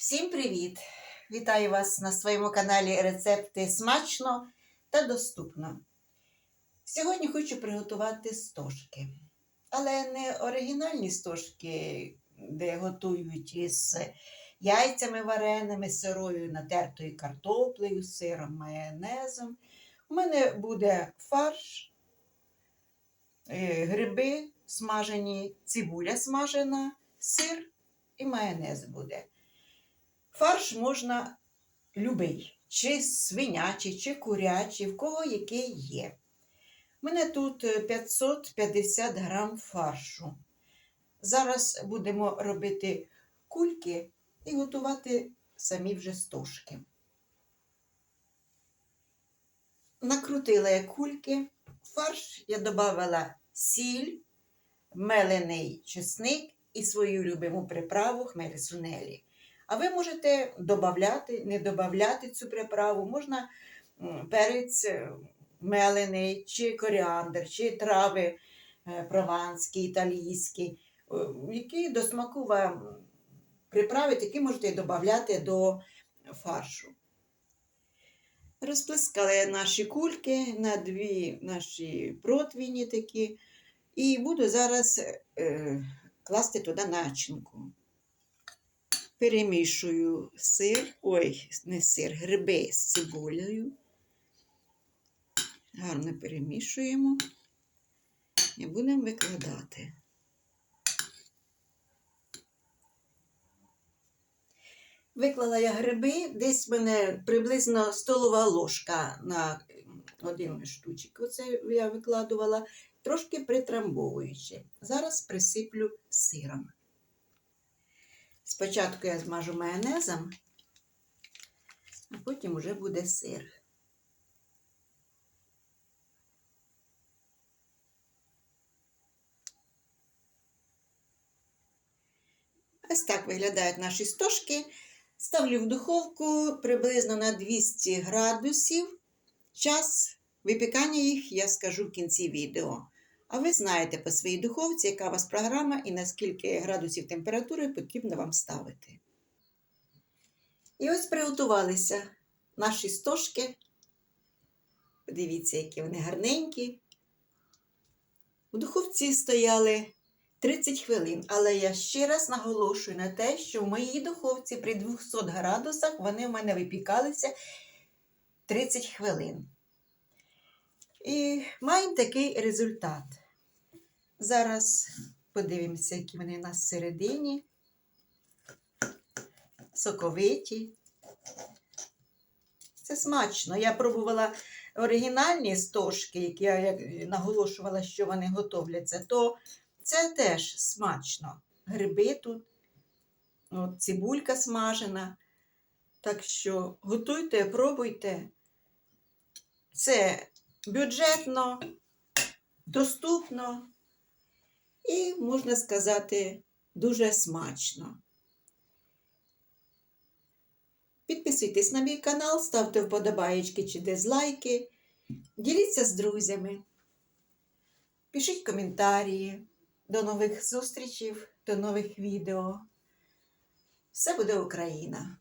Всім привіт! Вітаю вас на своєму каналі Рецепти смачно та доступно. Сьогодні хочу приготувати стошки. Але не оригінальні стошки, де готують із яйцями вареними, сирою, натертою картоплею, сиром, майонезом. У мене буде фарш, е, гриби смажені, цибуля смажена, сир і майонез буде. Фарш можна любий, чи свинячий, чи курячий, в кого який є. У мене тут е, 550 грам фаршу. Зараз будемо робити кульки і готувати самі вже стошки. Накрутила я кульки. Фарш я додавала сіль, мелений чесник і свою любиму приправу хмелі сунелі. А ви можете додати, не додати цю приправу, можна перець е, мелений, чи коріандр, чи трави е, прованські, італійські, е, які до смаку вам приправи, такі можете додати до фаршу. Розплескала я наші кульки на дві наші противні такі, і буду зараз е, класти туди начинку перемішую сир, ой, не сир, гриби з цибулею. Гарно перемішуємо і будемо викладати. Виклала я гриби, десь в мене приблизно столова ложка на один штучок. Оце я викладувала, трошки притрамбовуючи. Зараз присиплю сиром. Спочатку я змажу майонезом, а потім вже буде сир. Ось так виглядають наші стошки. Ставлю в духовку приблизно на 200 градусів. Час випікання їх я скажу в кінці відео. А ви знаєте по своїй духовці, яка у вас програма і на скільки градусів температури потрібно вам ставити. І ось приготувалися наші стошки. Подивіться, які вони гарненькі. У духовці стояли 30 хвилин, але я ще раз наголошую на те, що в моїй духовці при 200 градусах вони в мене випікалися 30 хвилин. І маємо такий результат. Зараз подивимося, які вони у нас всередині. Соковиті. Це смачно. Я пробувала оригінальні стошки, які я наголошувала, що вони готовляться, то це теж смачно. Гриби тут, от, цибулька смажена. Так що готуйте, пробуйте. Це бюджетно, доступно і, можна сказати, дуже смачно. Підписуйтесь на мій канал, ставте вподобаєчки чи дизлайки, діліться з друзями, пишіть коментарі. До нових зустрічей, до нових відео. Все буде Україна!